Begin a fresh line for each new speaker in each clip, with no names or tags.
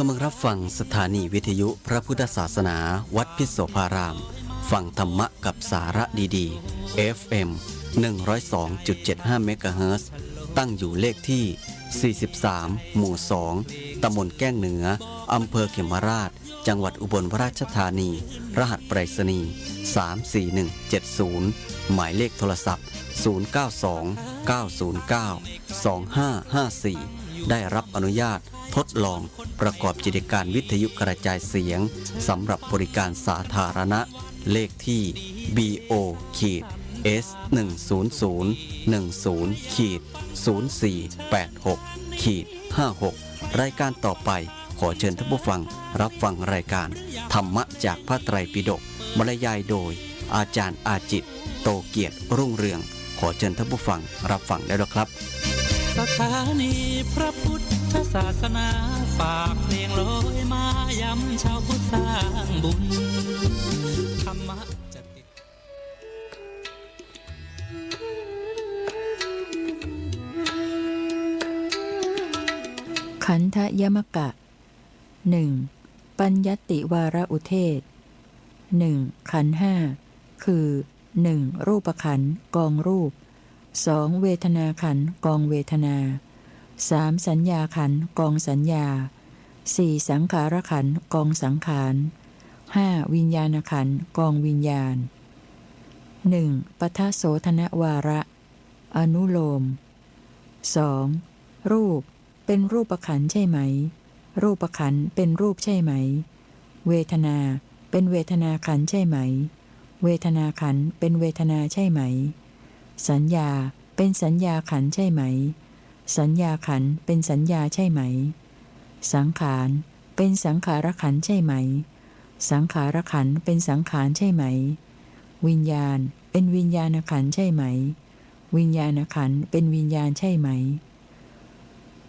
กำลังรับฟังสถานีวิทยุพระพุทธศาสนา วัดพิษโสภาราม ฟังธรรมะกับสาระดีๆ FM 102.75เมกะเฮิรตซ์ตั้งอยู่เลขที่ 43 หมู่ 2 ตำบลแก้งเหนือ อำเภอเขมราช จังหวัดอุบลราชธานี รหัสไปรษณีย์34170 หมายเลขโทรศัพท์ 092 909 2554 ได้รับอนุญาตทดลองประกอบกิจการวิทยุกระจายเสียงสำหรับบริการสาธารณะ เลขที่ BO ขีด S 1 0 0 1 0ขีด0486ขีด56 รายการต่อไปขอเชิญท่านผู้ฟังรับฟังรายการ ธรรมะจากพระไตรปิฎกบรรยายโดย อาจารย์อาจิต โตเกียรติรุ่งเรือง ขอเชิญท่านผู้ฟังรับฟังได้แล้วครับ
สถานีพระพุทธศาสนา ฝากเพลงลอยมาย้ำชาวพุทธสร้างบุญธรรมะจะติด
ขันธยมกะหนึ่งปัญญติวาระอุเทศหนึ่งขันห้าคือหนึ่งรูปขันกองรูป สองเวทนาขันกองเวทนาสามสัญญาขันกองสัญญาสี่สังขารขันกองสังขารห้าวิญญาณขันกองวิญญาณหนึ่งปทโสธนวาระ อนุโลมสองรูปเป็นรูปขันใช่ไหม รูปขันเป็นรูปใช่ไหม เวทนาเป็นเวทนาขันใช่ไหม เวทนาขันเป็นเวทนาใช่ไหม สัญญาเป็นสัญญาขันใช่ไหม สัญญาขันเป็นสัญญาใช่ไหม สังขารเป็นสังขารขันใช่ไหม สังขารขันเป็นสังขารใช่ไหม วิญญาณเป็นวิญญาณขันใช่ไหม วิญญาณขันเป็นวิญญาณใช่ไหม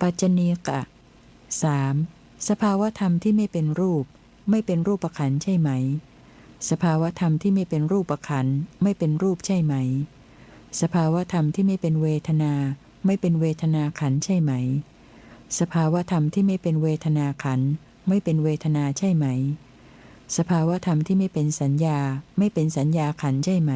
ปัจจเนกะ 3. สภาวธรรมที่ไม่เป็นรูป ไม่เป็นรูปขันใช่ไหม สภาวธรรมที่ไม่เป็นรูปขันไม่เป็นรูปใช่ไหม สภาวธรรมที่ไม่เป็นเวทนา ไม่เป็นเวทนาขันใช่ไหม สภาวธรรมที่ไม่เป็นเวทนาขัน ไม่เป็นเวทนาใช่ไหม สภาวธรรมที่ไม่เป็นสัญญา ไม่เป็นสัญญาขันใช่ไหม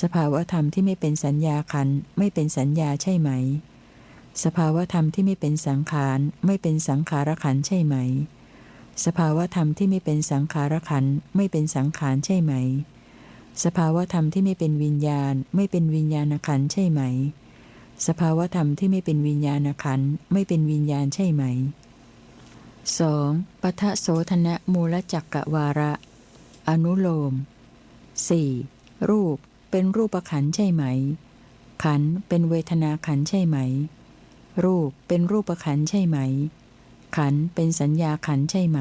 สภาวธรรมที่ไม่เป็นสัญญาขัน ไม่เป็นสัญญาใช่ไหม สภาวธรรมที่ไม่เป็นสังขาร ไม่เป็นสังขารขันใช่ไหม สภาวธรรมที่ไม่เป็นสังขารขัน ไม่เป็นสังขารใช่ไหม สภาวธรรมที่ไม่เป็นวิญญาณ ไม่เป็นวิญญาณขันใช่ไหม สภาวธรรมที่ไม่เป็นวิญญาณขันไม่เป็นวิญญาณใช่ไหม 2. ปทะโสธนะมูลจักกะวาระ อนุโลม 4. รูปเป็นรูปขันใช่ไหม ขันเป็นเวทนาขันใช่ไหม รูปเป็นรูปขันใช่ไหม ขันเป็นสัญญาขันใช่ไหม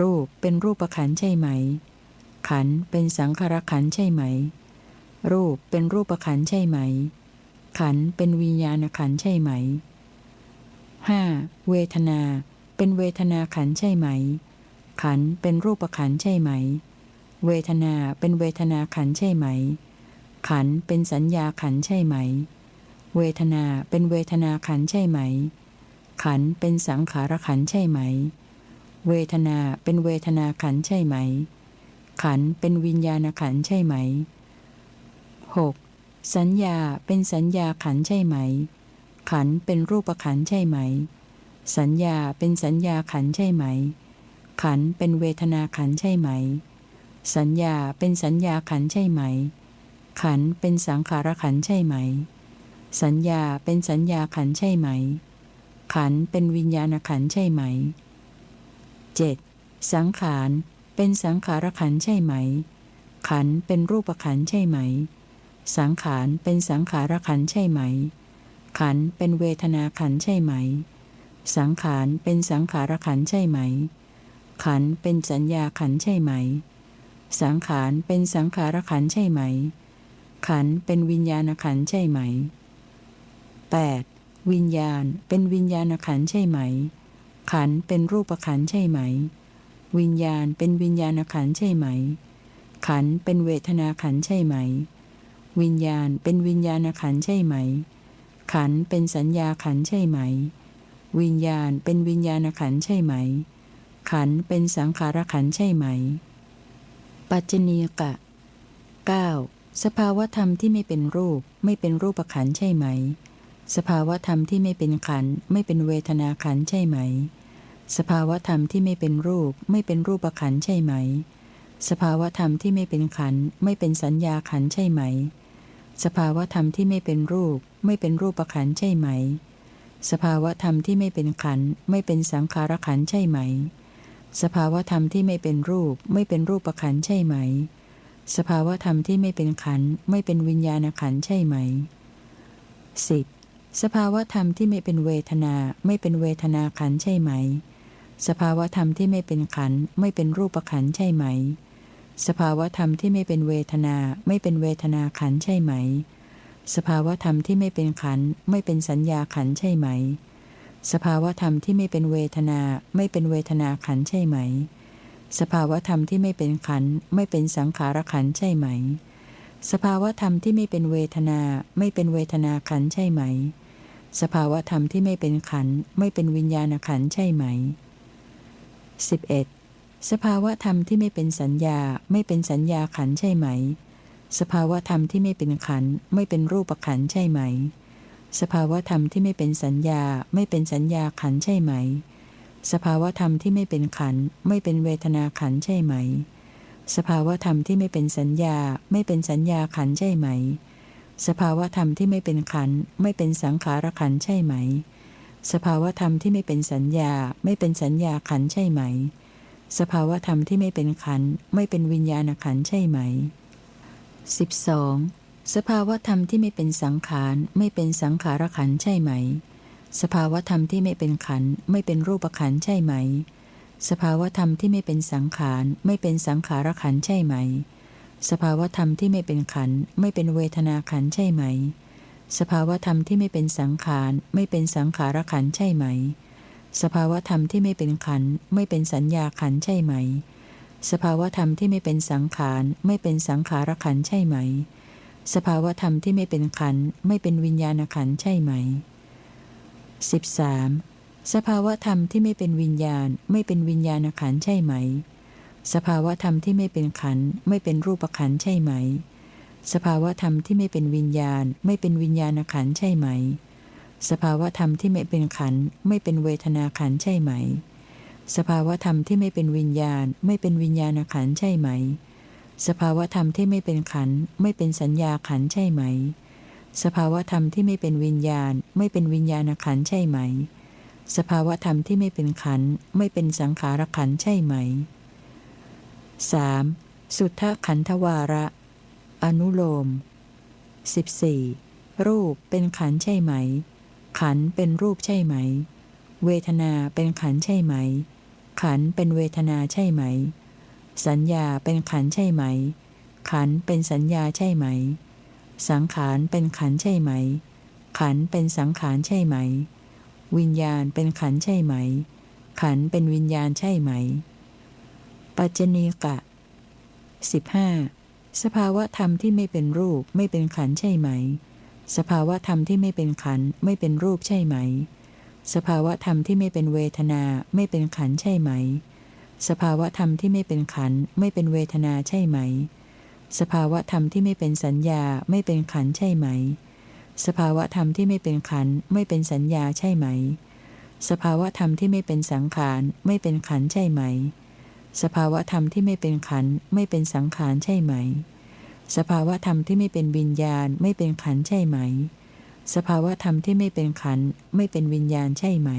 รูปเป็นรูปขันใช่ไหม ขันเป็นสังขารขันใช่ไหม รูปเป็นรูปขันใช่ไหม ขันเป็นวิญญาณขันใช่ไหม 5. เวทนาเป็นเวทนาขันใช่ไหม ขันเป็นรูปขันใช่ไหม เวทนาเป็นเวทนาขันใช่ไหม ขันเป็นสัญญาขันใช่ไหม เวทนาเป็นเวทนาขันใช่ไหม ขันเป็นสังขารขันใช่ไหม เวทนาเป็นเวทนาขันใช่ไหม ขันเป็นวิญญาณขันใช่ไหม 6. สัญญาเป็นสัญญาขันใช่ไหม ขันเป็นรูปขันใช่ไหม สัญญาเป็นสัญญาขันใช่ไหม ขันเป็นเวทนาขันใช่ไหม สัญญาเป็นสัญญาขันใช่ไหม ขันเป็นสังขารขันใช่ไหม สัญญาเป็นสัญญาขันใช่ไหม ขันเป็นวิญญาณขันใช่ไหม 7. สังขาร เป็นสังขารขันใช่ไหม ขันเป็นรูปขันใช่ไหม สังขารเป็นสังขารขันใช่ไหม ขันเป็นเวทนาขันใช่ไหม สังขารเป็นสังขารขันใช่ไหม ขันเป็นสัญญาขันใช่ไหม สังขารเป็นสังขารขันใช่ไหม ขันเป็นวิญญาณขันใช่ไหม 8. วิญญาณเป็นวิญญาณขันใช่ไหม ขันเป็นรูปขันใช่ไหม วิญญาณเป็นวิญญาณขันใช่ไหม ขันเป็นเวทนาขันใช่ไหม วิญญาณเป็นวิญญาณขันใช่ไหม ขันเป็นสัญญาขันใช่ไหม วิญญาณเป็นวิญญาณขันใช่ไหม ขันเป็นสังขารขันใช่ไหม ปัจจเนียกะ 9. สภาวธรรมที่ไม่เป็นรูปไม่เป็นรูปขันใช่ไหม สภาวธรรมที่ไม่เป็นขันไม่เป็นเวทนาขันใช่ไหม สภาวธรรมที่ไม่เป็นรูปไม่เป็นรูปขันใช่ไหม สภาวธรรมที่ไม่เป็นขันไม่เป็นสัญญาขันใช่ไหม สภาวธรรมที่ไม่เป็นรูป ไม่เป็นรูปขันใช่ไหม สภาวธรรมที่ไม่เป็นขันไม่เป็นสังขารขันใช่ไหม สภาวธรรมที่ไม่เป็นรูป ไม่เป็นรูปขันใช่ไหม สภาวธรรมที่ไม่เป็นขันไม่เป็นวิญญาณขันใช่ไหม 10. สภาวธรรมที่ไม่เป็นเวทนาไม่เป็นเวทนาขันใช่ไหม สภาวธรรมที่ไม่เป็นขันธ์ไม่เป็นรูปขันธ์ใช่ไหม สภาวธรรมที่ไม่เป็นเวทนาไม่เป็นเวทนาขันธ์ใช่ไหม สภาวธรรมที่ไม่เป็นขันธ์ไม่เป็นสัญญาขันธ์ใช่ไหม สภาวธรรมที่ไม่เป็นเวทนาไม่เป็นเวทนาขันธ์ใช่ไหม สภาวธรรมที่ไม่เป็นขันธ์ไม่เป็นสังขารขันธ์ใช่ไหม สภาวธรรมที่ไม่เป็นเวทนาไม่เป็นเวทนาขันธ์ใช่ไหม สภาวธรรมที่ไม่เป็นขันธ์ไม่เป็นวิญญาณขันธ์ใช่ไหม 11. สภาวะธรรมที่ไม่เป็นสัญญาไม่เป็นสัญญาขันใช่ไหม สภาวะธรรมที่ไม่เป็นขันไม่เป็นรูปขันใช่ไหม สภาวะธรรมที่ไม่เป็นสัญญาไม่เป็นสัญญาขันใช่ไหม สภาวะธรรมที่ไม่เป็นขันไม่เป็นเวทนาขันใช่ไหม สภาวะธรรมที่ไม่เป็นสัญญาไม่เป็นสัญญาขันใช่ไหม สภาวะธรรมที่ไม่เป็นขันไม่เป็นสังขารขันใช่ไหม สภาวธรรมที่ไม่เป็นสัญญาไม่เป็นสัญญาขันใช่ไหม สภาวธรรมที่ไม่เป็นขันไม่เป็นวิญญาณขันใช่ไหม 12. สภาวธรรมที่ไม่เป็นสังขารไม่เป็นสังขารขันใช่ไหม สภาวธรรมที่ไม่เป็นขันไม่เป็นรูปขันใช่ไหม สภาวธรรมที่ไม่เป็นสังขารไม่เป็นสังขารขันใช่ไหม สภาวธรรมที่ไม่เป็นขันไม่เป็นเวทนาขันใช่ไหม สภาวธรรมที่ไม่เป็นสังขารไม่เป็นสังขารขันใช่ไหม สภาวธรรมที่ไม่เป็นขันไม่เป็นสัญญาขันใช่ไหม สภาวธรรมที่ไม่เป็นสังขารไม่เป็นสังขารขันใช่ไหม สภาวธรรมที่ไม่เป็นขันไม่เป็นวิญญาณขันใช่ไหม 13. สภาวธรรมที่ไม่เป็นวิญญาณไม่เป็นวิญญาณขันใช่ไหม สภาวธรรมที่ไม่เป็นขันไม่เป็นรูปขันใช่ไหม สภาวธรรมที่ไม่เป็นวิญญาณ ไม่เป็นวิญญาณขันใช่ไหม สภาวธรรมที่ไม่เป็นขันไม่เป็นเวทนาขันใช่ไหม สภาวธรรมที่ไม่เป็นวิญญาณ ไม่เป็นวิญญาณขันใช่ไหม สภาวธรรมที่ไม่เป็นขันไม่เป็นสัญญาขันใช่ไหม สภาวธรรมที่ไม่เป็นวิญญาณ ไม่เป็นวิญญาณขันใช่ไหม สภาวธรรมที่ไม่เป็นขันไม่เป็นสังขารขันใช่ไหม 3. สุทธขันธวาระ อนุโลม 14. รูปเป็นขันใช่ไหม ขันเป็นรูปใช่ไหม เวทนาเป็นขันใช่ไหม ขันเป็นเวทนาใช่ไหม สัญญาเป็นขันใช่ไหม ขันเป็นสัญญาใช่ไหม สังขารเป็นขันใช่ไหม ขันเป็นสังขารใช่ไหม วิญญาณเป็นขันใช่ไหม ขันเป็นวิญญาณใช่ไหม ปัจจเนีกะ 15. สภาวะธรรมที่ไม่เป็นรูปไม่เป็นขันใช่ไหม สภาวะธรรมที่ไม่เป็นขันไม่เป็นรูปใช่ไหม สภาวะธรรมที่ไม่เป็นเวทนาไม่เป็นขันใช่ไหม สภาวะธรรมที่ไม่เป็นขันไม่เป็นเวทนาใช่ไหม สภาวะธรรมที่ไม่เป็นสัญญาไม่เป็นขันใช่ไหม สภาวะธรรมที่ไม่เป็นขันไม่เป็นสัญญาใช่ไหม สภาวะธรรมที่ไม่เป็นสังขารไม่เป็นขันใช่ไหม สภาวะธรรมที่ไม่เป็นขันธ์ไม่เป็นสังขารใช่ไหม สภาวะธรรมที่ไม่เป็นวิญญาณไม่เป็นขันธ์ใช่ไหม สภาวะธรรมที่ไม่เป็นขันธ์ไม่เป็นวิญญาณใช่ไหม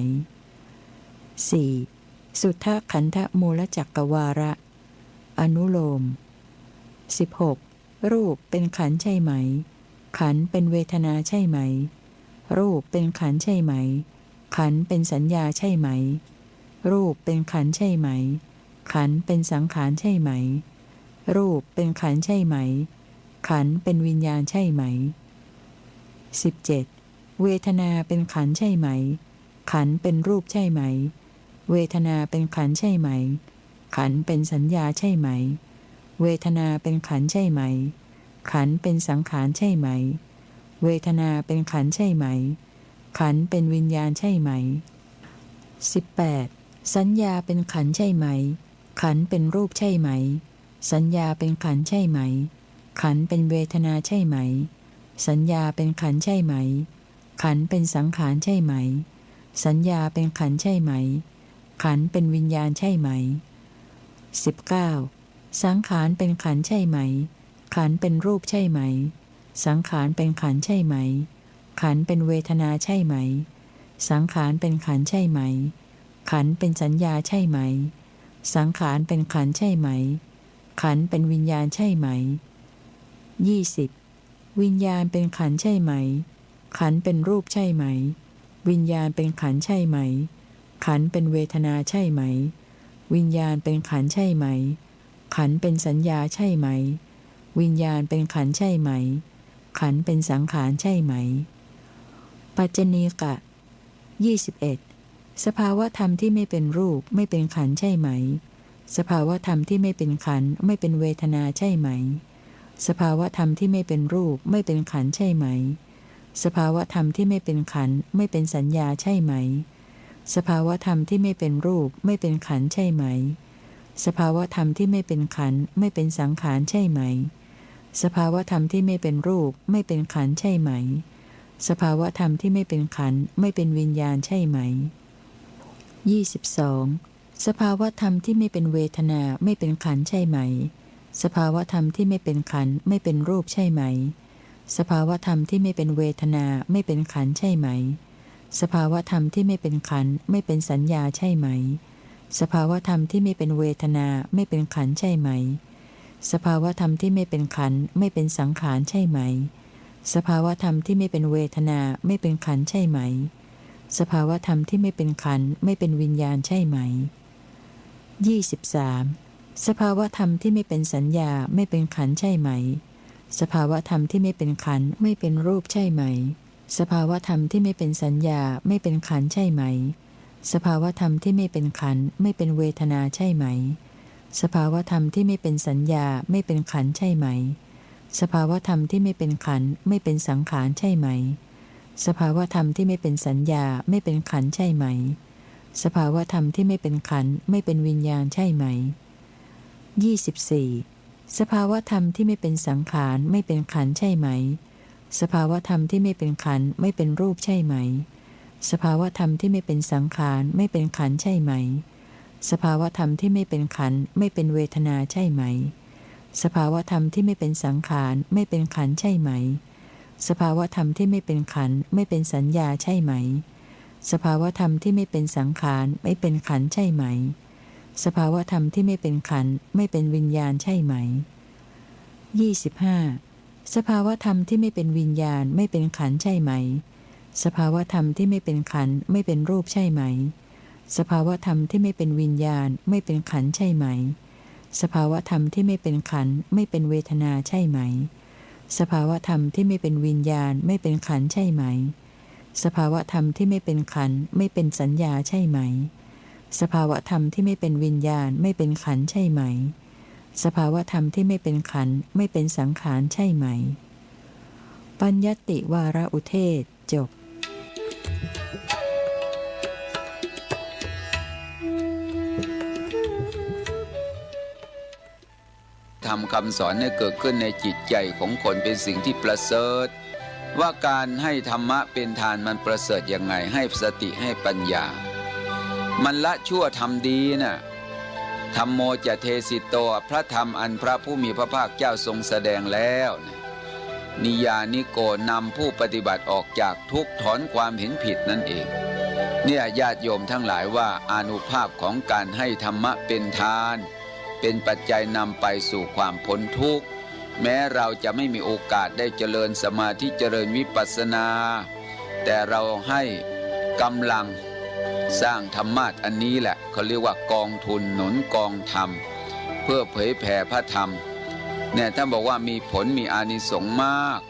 4. สุทธขันธมูลจักกวาระ อนุโลม 16. รูปเป็นขันธ์ใช่ไหม ขันธ์เป็นเวทนาใช่ไหม รูปเป็นขันธ์ใช่ไหม ขันธ์เป็นสัญญาใช่ไหม รูปเป็นขันธ์ใช่ไหม ขันเป็นสังขารใช่ไหม รูปเป็นขันใช่ไหม ขันเป็นวิญญาณใช่ไหม 17. เวทนาเป็นขันใช่ไหม ขันเป็นรูปใช่ไหม เวทนาเป็นขันใช่ไหม ขันเป็นสัญญาใช่ไหม เวทนาเป็นขันใช่ไหม ขันเป็นสังขารใช่ไหม เวทนาเป็นขันใช่ไหม ขันเป็นวิญญาณใช่ไหม 18. สัญญาเป็นขันใช่ไหม ขันเป็นรูปใช่ไหม สัญญาเป็นขันใช่ไหม ขันเป็นเวทนาใช่ไหม สัญญาเป็นขันใช่ไหม ขันเป็นสังขารใช่ไหม สัญญาเป็นขันใช่ไหม ขันเป็นวิญญาณใช่ไหม 19. สังขารเป็นขันใช่ไหม ขันเป็นรูปใช่ไหม สังขารเป็นขันใช่ไหม ขันเป็นเวทนาใช่ไหม สังขารเป็นขันใช่ไหม ขันเป็นสัญญาใช่ไหม สังขารเป็นขันใช่ไหม ขันเป็นวิญญาณใช่ไหม 20. วิญญาณเป็นขันใช่ไหม ขันเป็นรูปใช่ไหม วิญญาณเป็นขันใช่ไหม ขันเป็นเวทนาใช่ไหม วิญญาณเป็นขันใช่ไหม ขันเป็นสัญญาใช่ไหม วิญญาณเป็นขันใช่ไหม ขันเป็นสังขารใช่ไหม ปัจจณีกะ 21. สภาวะธรรมที่ไม่เป็นรูปไม่เป็นขันใช่ไหม สภาวะธรรมที่ไม่เป็นขันไม่เป็นเวทนาใช่ไหม สภาวะธรรมที่ไม่เป็นรูปไม่เป็นขันใช่ไหม สภาวะธรรมที่ไม่เป็นขันไม่เป็นสัญญาใช่ไหม สภาวะธรรมที่ไม่เป็นรูปไม่เป็นขันใช่ไหม สภาวะธรรมที่ไม่เป็นขันไม่เป็นสังขารใช่ไหม สภาวะธรรมที่ไม่เป็นรูปไม่เป็นขันใช่ไหม สภาวะธรรมที่ไม่เป็นขันไม่เป็นวิญญาณใช่ไหม 22. สภาวะธรรมที่ไม่เป็นเวทนาไม่เป็นขันใช่ไหม สภาวะธรรมที่ไม่เป็นขันไม่เป็นรูปใช่ไหม สภาวะธรรมที่ไม่เป็นเวทนาไม่เป็นขันใช่ไหม สภาวะธรรมที่ไม่เป็นขันไม่เป็นสัญญาใช่ไหม สภาวะธรรมที่ไม่เป็นเวทนาไม่เป็นขันใช่ไหม สภาวะธรรมที่ไม่เป็นขันไม่เป็นสังขารใช่ไหม สภาวะธรรมที่ไม่เป็นเวทนาไม่เป็นขันใช่ไหม สภาวะธรรมที่ไม่เป็นขันไม่เป็นวิญญาณใช่ไหม 23. สภาวะธรรมที่ไม่เป็นสัญญาไม่เป็นขันใช่ไหม สภาวะธรรมที่ไม่เป็นขันไม่เป็นรูปใช่ไหม สภาวะธรรมที่ไม่เป็นสัญญาไม่เป็นขันใช่ไหม สภาวะธรรมที่ไม่เป็นขันไม่เป็นเวทนาใช่ไหม สภาวะธรรมที่ไม่เป็นสัญญาไม่เป็นขันใช่ไหม สภาวะธรรมที่ไม่เป็นขันไม่เป็นสังขารใช่ไหม สภาวะธรรมที่ไม่เป็นสัญญาไม่เป็นขันใช่ไหม สภาวะธรรมที่ไม่เป็นขันไม่เป็นวิญญาณใช่ไหม 24. สภาวะธรรมที่ไม่เป็นสังขารไม่เป็นขันใช่ไหม สภาวะธรรมที่ไม่เป็นขันไม่เป็นรูปใช่ไหม สภาวะธรรมที่ไม่เป็นสังขารไม่เป็นขันใช่ไหม สภาวะธรรมที่ไม่เป็นขันไม่เป็นเวทนาใช่ไหม สภาวะธรรมที่ไม่เป็นสังขารไม่เป็นขันใช่ไหม สภาวะธรรมที่ไม่เป็นขันไม่เป็นสัญญาใช่ไหม สภาวะธรรมที่ไม่เป็นสังขารไม่เป็นขันใช่ไหม สภาวะธรรมที่ไม่เป็นขันไม่เป็นวิญญาณใช่ไหม 25. สภาวะธรรมที่ไม่เป็นวิญญาณไม่เป็นขันใช่ไหม สภาวะธรรมที่ไม่เป็นขันไม่เป็นรูปใช่ไหม สภาวะธรรมที่ไม่เป็นวิญญาณไม่เป็นขันใช่ไหม สภาวะธรรมที่ไม่เป็นขันไม่เป็นเวทนาใช่ไหม สภาวะธรรมที่ไม่เป็นวิญญาณไม่เป็นขันใช่ไหม สภาวะธรรมที่ไม่เป็นขันไม่เป็นสัญญาใช่ไหม สภาวะธรรมที่ไม่เป็นวิญญาณไม่เป็นขันใช่ไหม สภาวะธรรมที่ไม่เป็นขันไม่เป็นสังขารใช่ไหม ปัญญติวาระอุเทศจบ
ทำคำสอนให้เกิดขึ้นในจิตใจของคนเป็นสิ่งที่ประเสริฐ ว่าการให้ธรรมะเป็นทานมันประเสริฐยังไงให้สติให้ปัญญา มันละชั่วทำดีนะ่ะธรรมโมจะเทสิโตพระธรรมอันพระผู้มีพระภาคเจ้าทรงแสดงแล้วนะนิยานิโกนำผู้ปฏิบัติออกจากทุกถอนความเห็นผิดนั่นเอง เนี่ยญาติโยมทั้งหลายว่าอานุภาพของการให้ธรรมะเป็นทาน เป็นปัจจัยนำไปสู่ความพ้นทุกข์ แม้เราจะไม่มีโอกาสได้เจริญสมาธิเจริญวิปัสสนา แต่เราให้กำลังสร้างธรรมะอันนี้แหละเขาเรียกว่ากองทุนหนุนกองธรรม เพื่อเผยแผ่พระธรรมเนี่ยท่านบอกว่ามีผลมีอานิสงส์มาก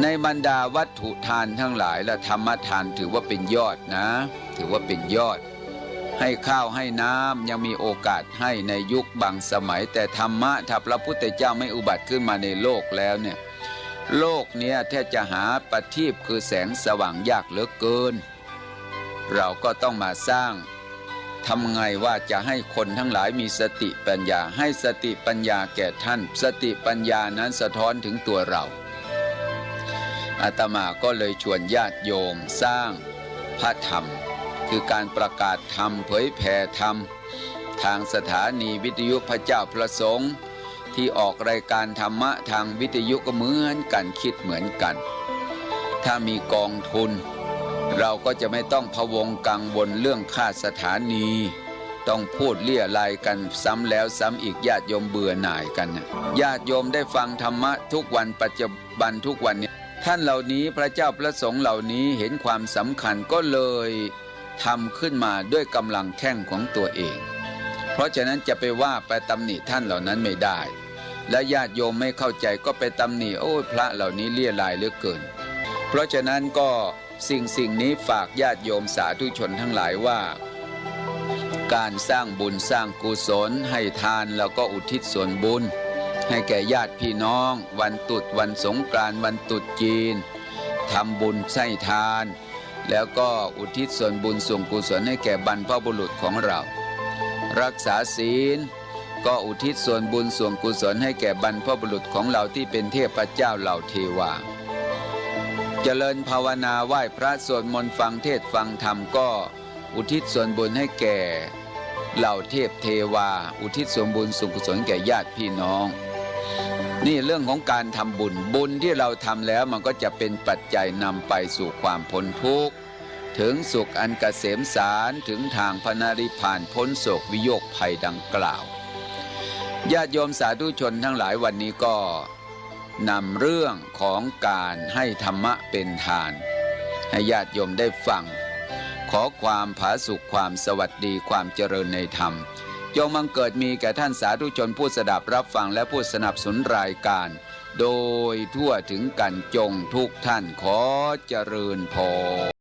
ในบรรดาวัตถุทานทั้งหลายและธรรมทานถือว่าเป็นยอดนะ ถือว่าเป็นยอด ให้ข้าวให้น้ำยังมีโอกาสให้ในยุคบางสมัย แต่ธรรมะถ้าพระพุทธเจ้าไม่อุบัติขึ้นมาในโลกแล้วเนี่ยโลกเนี้ยแทบจะหาประทีปคือแสงสว่างยากเหลือเกิน เราก็ต้องมาสร้างทำไงว่าจะให้คนทั้งหลายมีสติปัญญา ให้สติปัญญาแก่ท่าน สติปัญญานั้นสะท้อนถึงตัวเรา อาตมาก็เลยชวนญาติโยมสร้างพระธรรม คือการประกาศธรรมเผยแผ่ธรรม ทางสถานีวิทยุพระเจ้าประสงค์ ที่ออกรายการธรรมะทางวิทยุก็เหมือนกันคิดเหมือนกัน ถ้ามีกองทุน เราก็จะไม่ต้องพะวงกังวลเรื่องค่าสถานี ต้องพูดเลี่ยลายกันซ้ำแล้วซ้ำอีกญาติโยมเบื่อหน่ายกันญาติโยมได้ฟังธรรมะทุกวันปัจจุบันทุกวันเนี่ยท่านเหล่านี้พระเจ้าประสงค์เหล่านี้เห็นความสำคัญก็เลย ทำขึ้นมาด้วยกำลังแข้งของตัวเอง เพราะฉะนั้นจะไปว่าไปตำหนิท่านเหล่านั้นไม่ได้ และญาติโยมไม่เข้าใจก็ไปตำหนิโอ้ยพระเหล่านี้เลี่ยลายเหลือเกิน เพราะฉะนั้นก็สิ่งสิ่งนี้ฝากญาติโยมสาธุชนทั้งหลายว่า การสร้างบุญสร้างกุศลให้ทานแล้วก็อุทิศส่วนบุญ ให้แก่ญาติพี่น้อง วันตรุษวันสงกรานต์วันตรุษจีนทำบุญใช้ทาน แล้วก็อุทิศส่วนบุญส่วนกุศลให้แก่บรรพบุรุษของเรา รักษาศีล ก็อุทิศส่วนบุญส่วนกุศลให้แก่บรรพบุรุษของเราที่เป็นเทพเจ้าเหล่าเทวา เจริญภาวนาไหว้พระสวดมนต์ฟังเทศฟังธรรมก็ อุทิศส่วนบุญให้แก่ เหล่าเทพเทวา อุทิศส่วนบุญส่วนกุศลแก่ญาติพี่น้อง นี่เรื่องของการทำบุญบุญที่เราทำแล้วมันก็จะเป็นปัจจัยนำไปสู่ความพ้นทุกข์ถึงสุขอันกเกษมสารถึงทางพนาริพานพ้นโศกวิโยคภัยดังกล่าวญาติโยมสาธุชนทั้งหลายวันนี้ก็นำเรื่องของการให้ธรรมะเป็นทาน ให้ญาติโยมได้ฟัง ขอความผาสุขความสวัสดีความเจริญในธรรม จงมังเกิดมีแก่ท่านสาธุชนผู้สดับรับฟังและผู้สนับสนุนรายการ โดยทั่วถึงกันจงทุกท่านขอเจริญพร